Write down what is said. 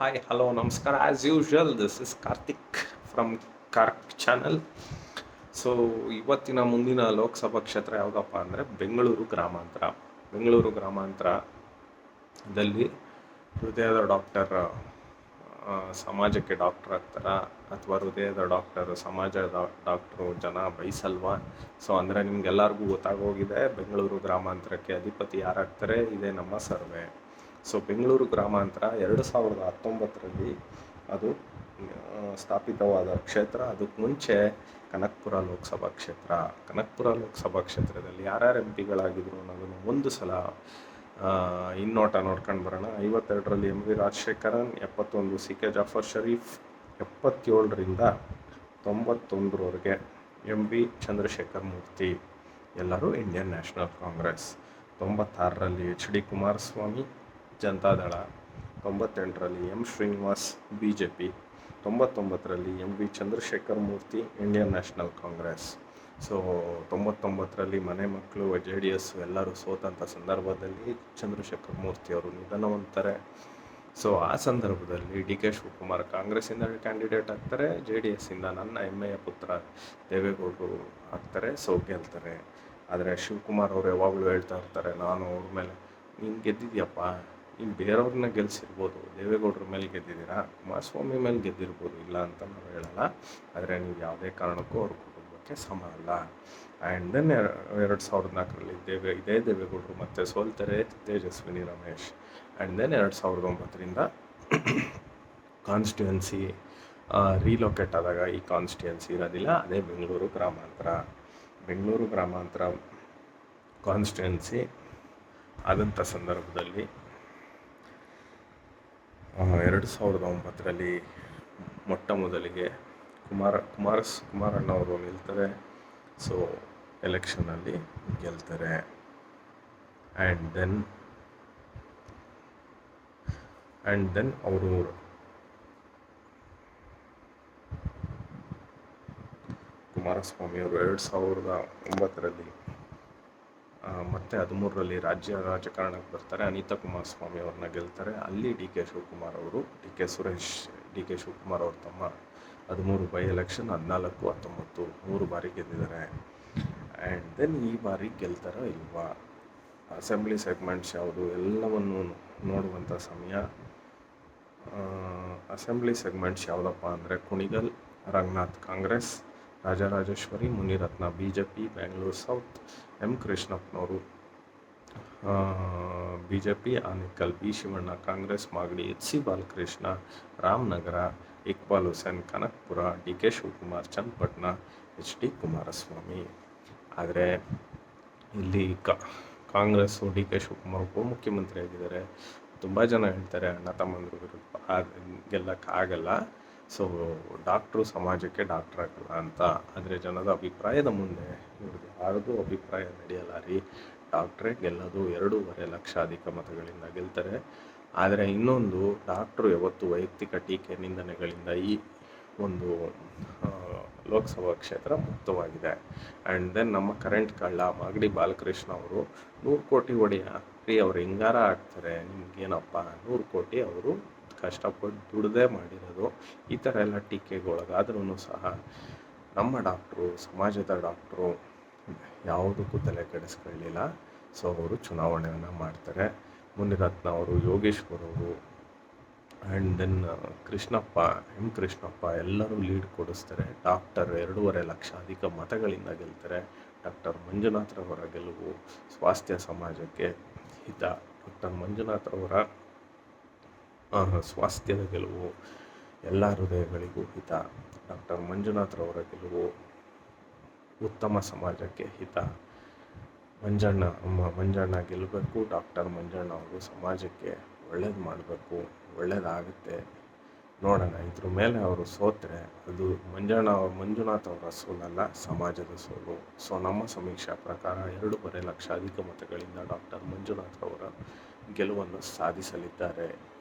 Hi hello ನಮಸ್ಕಾರ as usual this is Karthik from cork channel so ಇವತ್ತಿನ ಮುಂದಿನ ಲೋಕಸಭಾ ಕ್ಷೇತ್ರ ಯಾವುದಪ್ಪ ಅಂದರೆ ಬೆಂಗಳೂರು ಗ್ರಾಮಾಂತರ. ಬೆಂಗಳೂರು ಗ್ರಾಮಾಂತರದಲ್ಲಿ ಹೃದಯದ ಡಾಕ್ಟರ್ ಸಮಾಜಕ್ಕೆ ಡಾಕ್ಟರ್ ಆಗ್ತಾರ? ಅಥವಾ ಹೃದಯದ ಡಾಕ್ಟರ್, ಸಮಾಜದ ಡಾಕ್ಟ್ರು ಜನ ಬಯಸಲ್ವಾ ಸೊ ಅಂದರೆ ನಿಮ್ಗೆಲ್ಲರಿಗೂ ಗೊತ್ತಾಗೋಗಿದೆ, ಬೆಂಗಳೂರು ಗ್ರಾಮಾಂತರಕ್ಕೆ ಅಧಿಪತಿ ಯಾರಾಗ್ತಾರೆ? ಇದೇ ನಮ್ಮ ಸರ್ವೆ. ಸೊ ಬೆಂಗಳೂರು ಗ್ರಾಮಾಂತರ ಎರಡು ಸಾವಿರದ ಹತ್ತೊಂಬತ್ತರಲ್ಲಿ ಅದು ಸ್ಥಾಪಿತವಾದ ಕ್ಷೇತ್ರ. ಅದಕ್ಕೆ ಮುಂಚೆ ಕನಕಪುರ ಲೋಕಸಭಾ ಕ್ಷೇತ್ರ. ಕನಕಪುರ ಲೋಕಸಭಾ ಕ್ಷೇತ್ರದಲ್ಲಿ ಯಾರ್ಯಾರು ಎಂ ಪಿಗಳಾಗಿದ್ರು ಅನ್ನೋದನ್ನು ಒಂದು ಸಲ ಇನ್ನೋಟ ನೋಡ್ಕೊಂಡು ಬರೋಣ. ಐವತ್ತೆರಡರಲ್ಲಿ ಎಂ ವಿ ರಾಜಶೇಖರನ್, ಎಪ್ಪತ್ತೊಂದು ಸಿ ಕೆ ಜಾಫರ್ ಶರೀಫ್ ಎಪ್ಪತ್ತೇಳರಿಂದ ತೊಂಬತ್ತೊಂದರವರೆಗೆ ಎಂ ವಿ ಚಂದ್ರಶೇಖರ್ ಮೂರ್ತಿ. ಎಲ್ಲರೂ ಇಂಡಿಯನ್ ನ್ಯಾಷನಲ್ ಕಾಂಗ್ರೆಸ್ ತೊಂಬತ್ತಾರರಲ್ಲಿ H D Kumaraswamy Janata Dal. ತೊಂಬತ್ತೆಂಟರಲ್ಲಿ M. Srinivas B J P ತೊಂಬತ್ತೊಂಬತ್ತರಲ್ಲಿ M. V. Chandrashekhar Murthy, Indian national Congress. So, ತೊಂಬತ್ತೊಂಬತ್ತರಲ್ಲಿ ಮನೆ ಮಕ್ಕಳು, ಜೆ ಡಿ ಎಸ್ ಎಲ್ಲರೂ ಸೋತಂಥ ಸಂದರ್ಭದಲ್ಲಿ ಚಂದ್ರಶೇಖರ್ ಮೂರ್ತಿ ಅವರು ನಿಧನ ಹೊಂದ್ತಾರೆ ಸೊ, ಆ ಸಂದರ್ಭದಲ್ಲಿ ಡಿ ಕೆ ಶಿವಕುಮಾರ್ ಕಾಂಗ್ರೆಸ್ಸಿಂದ ಕ್ಯಾಂಡಿಡೇಟ್ ಆಗ್ತಾರೆ, ಜೆ ಡಿ ಎಸ್ಸಿಂದ ನನ್ನ ಹೆಮ್ಮೆಯ ಪುತ್ರ ದೇವೇಗೌಡರು ಆಗ್ತಾರೆ, ಸೊ ಗೆಲ್ತಾರೆ. ಆದರೆ ಶಿವಕುಮಾರ್ ಅವರು ಯಾವಾಗಲೂ ಹೇಳ್ತಾ ಇರ್ತಾರೆ, ನಾನು ಅವ್ರ ಮೇಲೆ, ನೀನು ಗೆದ್ದಿದ್ಯಪ್ಪ ನೀನು ಬೇರೆಯವ್ರನ್ನ ಗೆಲ್ಸಿರ್ಬೋದು, ದೇವೇಗೌಡರ ಮೇಲೆ ಗೆದ್ದಿದ್ದೀರಾ, ಕುಮಾರಸ್ವಾಮಿ ಮೇಲೆ ಗೆದ್ದಿರ್ಬೋದು, ಇಲ್ಲ ಅಂತ ನಾವು ಹೇಳಲ್ಲ. ಆದರೆ ನೀವು ಯಾವುದೇ ಕಾರಣಕ್ಕೂ ಅವ್ರ ಕುಟುಂಬಕ್ಕೆ ಸಮ ಅಲ್ಲ. ಆ್ಯಂಡ್ ದೆನ್ ಎರಡು ಸಾವಿರದ ನಾಲ್ಕರಲ್ಲಿ ದೇವೇ, ಇದೇ ದೇವೇಗೌಡರು ಮತ್ತೆ ಸೋಲ್ತಾರೆ ತೇಜಸ್ವಿನಿ ರಮೇಶ್. ಆ್ಯಂಡ್ ದೆನ್ ಎರಡು ಸಾವಿರದ ಒಂಬತ್ತರಿಂದ ಕಾನ್ಸ್ಟಿಟ್ಯುವೆನ್ಸಿ ರೀಲೊಕೇಟ್ ಆದಾಗ ಈ ಕಾನ್ಸ್ಟಿಟ್ಯುವೆನ್ಸಿ ಇರೋದಿಲ್ಲ. ಅದೇ ಬೆಂಗಳೂರು ಗ್ರಾಮಾಂತರ. ಬೆಂಗಳೂರು ಗ್ರಾಮಾಂತರ ಕಾನ್ಸ್ಟಿಟ್ಯುವೆನ್ಸಿ ಆದಂಥ ಸಂದರ್ಭದಲ್ಲಿ ಎರಡು ಸಾವಿರದ ಒಂಬತ್ತರಲ್ಲಿ ಮೊಟ್ಟ ಮೊದಲಿಗೆ ಕುಮಾರ ಕುಮಾರಸ್ ಕುಮಾರಣ್ಣ ಅವರು ನಿಲ್ತಾರೆ. ಸೊ ಎಲೆಕ್ಷನಲ್ಲಿ ಗೆಲ್ತಾರೆ. ಆ್ಯಂಡ್ ದೆನ್ ಆ್ಯಂಡ್ ದೆನ್ ಅವರು ಕುಮಾರಸ್ವಾಮಿ ಅವರು ಎರಡು ಸಾವಿರದ ಒಂಬತ್ತರಲ್ಲಿ ಮತ್ತೆ ಹದಿಮೂರರಲ್ಲಿ ರಾಜ್ಯ ರಾಜಕಾರಣಕ್ಕೆ ಬರ್ತಾರೆ. ಅನಿತಾ ಕುಮಾರಸ್ವಾಮಿ ಅವ್ರನ್ನ ಗೆಲ್ತಾರೆ. ಅಲ್ಲಿ ಡಿ ಕೆ ಶಿವಕುಮಾರ್ ಅವರು, D K Suresh, D K Shivakumar ಅವ್ರ ತಮ್ಮ ಹದಿಮೂರು ಬೈ ಎಲೆಕ್ಷನ್ ಹದಿನಾಲ್ಕು, ಹತ್ತೊಂಬತ್ತು ಮೂರು ಬಾರಿ ಗೆದ್ದಿದ್ದಾರೆ. ಆ್ಯಂಡ್ ದೆನ್ ಈ ಬಾರಿ ಗೆಲ್ತಾರೋ ಇಲ್ವಾ? ಅಸೆಂಬ್ಲಿ ಸೆಗ್ಮೆಂಟ್ಸ್ ಯಾವುದು? ಎಲ್ಲವನ್ನು ನೋಡುವಂಥ ಸಮಯ. ಅಸೆಂಬ್ಲಿ ಸೆಗ್ಮೆಂಟ್ಸ್ ಯಾವುದಪ್ಪ ಅಂದರೆ Kunigal, Ranganath Congress Rajarajeshwari, Munirathna B J P Bengaluru south M ಕೃಷ್ಣಪ್ಪನವರು. B J P Anekal B Shivanna, Congress, Magadi H C Balakrishna, Ramanagara, Iqbal Hussain, Kanakapura, D K Shivakumar, Channapatna H D Kumaraswamy. ಆದರೆ ಇಲ್ಲಿ Congress, D K Shivakumar ಉಪಮುಖ್ಯಮಂತ್ರಿ ಆಗಿದ್ದಾರೆ. ತುಂಬ ಜನ ಹೇಳ್ತಾರೆ ಅಣ್ಣ ತಮ್ಮಂದ್ರ ವಿರುದ್ಧ. ಗೆಲ್ಲಕ್ಕಾಗಲ್ಲ ಸೊ ಡಾಕ್ಟ್ರು ಸಮಾಜಕ್ಕೆ ಡಾಕ್ಟ್ರ್ ಆಗಲ್ಲ ಅಂತ ಆದರೆ ಜನದ ಅಭಿಪ್ರಾಯದ ಮುಂದೆ ಇವ್ರಿಗೆ ಯಾರದೂ ಅಭಿಪ್ರಾಯ ನಡೆಯಲ್ಲ ರೀ ಡಾಕ್ಟ್ರೇ ಗೆಲ್ಲೋದು ಎರಡೂವರೆ ಲಕ್ಷ ಅಧಿಕ ಮತಗಳಿಂದ ಗೆಲ್ತಾರೆ. ಆದರೆ ಇನ್ನೊಂದು ಡಾಕ್ಟ್ರು ಯಾವತ್ತು ವೈಯಕ್ತಿಕ ಟೀಕೆ ನಿಂದನೆಗಳಿಂದ ಈ ಒಂದು ಲೋಕಸಭಾ ಕ್ಷೇತ್ರ ಮುಕ್ತವಾಗಿದೆ. ಆ್ಯಂಡ್ ದೆನ್ ನಮ್ಮ ಕರೆಂಟ್ ಕಳ್ಳ ಮಾಗಡಿ ಬಾಲಕೃಷ್ಣ ಅವರು ನೂರು ಕೋಟಿ ಒಡೆಯ ರೀ ಅವ್ರು ಹಿಂಗಾರ ಆಗ್ತಾರೆ. ನಿಮ್ಗೇನಪ್ಪ? ನೂರು ಕೋಟಿ ಅವರು ಕಷ್ಟಪಟ್ಟು ದುಡ್ದೇ ಮಾಡಿರೋದು ಈ ಥರ ಎಲ್ಲ ಟೀಕೆಗೆ ಒಳಗಾದ್ರೂ ಸಹ ನಮ್ಮ ಡಾಕ್ಟ್ರು, ಸಮಾಜದ ಡಾಕ್ಟ್ರು ಯಾವುದಕ್ಕೂ ತಲೆ ಕೆಡಿಸ್ಕೊಳ್ಳಿಲ್ಲ. ಸೊ ಅವರು ಚುನಾವಣೆಯನ್ನು ಮಾಡ್ತಾರೆ. ಮುನಿರತ್ನ ಅವರು, ಯೋಗೇಶ್ವರ್ ಅವರು and then Krishnappa, M Krishnappa ಎಲ್ಲರೂ ಲೀಡ್ ಕೊಡಿಸ್ತಾರೆ. ಡಾಕ್ಟರ್ ಎರಡೂವರೆ ಲಕ್ಷ ಅಧಿಕ ಮತಗಳಿಂದ ಗೆಲ್ತಾರೆ. ಡಾಕ್ಟರ್ ಮಂಜುನಾಥ್ರವರ ಗೆಲುವು ಸ್ವಾಸ್ಥ್ಯ ಸಮಾಜಕ್ಕೆ ಹಿತ. ಡಾಕ್ಟರ್ ಮಂಜುನಾಥ್ರವರ ಸ್ವಾಸ್ಥ್ಯದ ಗೆಲುವು, ಎಲ್ಲ ಹೃದಯಗಳಿಗೂ ಹಿತ. ಡಾಕ್ಟರ್ ಮಂಜುನಾಥ್ರವರ ಗೆಲುವು ಉತ್ತಮ ಸಮಾಜಕ್ಕೆ ಹಿತ. ಮಂಜಣ್ಣ, ಅಮ್ಮ ಮಂಜಣ್ಣ ಗೆಲ್ಲಬೇಕು, ಡಾಕ್ಟರ್ ಮಂಜಣ್ಣ ಅವರು ಸಮಾಜಕ್ಕೆ ಒಳ್ಳೇದು ಮಾಡಬೇಕು, ಒಳ್ಳೇದಾಗುತ್ತೆ. ನೋಡೋಣ, ಇದ್ರ ಮೇಲೆ ಅವರು ಸೋತ್ರೆ ಅದು ಮಂಜಣ್ಣ ಮಂಜುನಾಥ್ ಅವರ ಸೋಲಲ್ಲ, ಸಮಾಜದ ಸೋಲು. ಸೊ, ನಮ್ಮ ಸಮೀಕ್ಷಾ ಪ್ರಕಾರ ಎರಡೂವರೆ ಲಕ್ಷ ಅಧಿಕ ಮತಗಳಿಂದ ಡಾಕ್ಟರ್ ಮಂಜುನಾಥ್ ಅವರ ಗೆಲುವನ್ನು ಸಾಧಿಸಲಿದ್ದಾರೆ.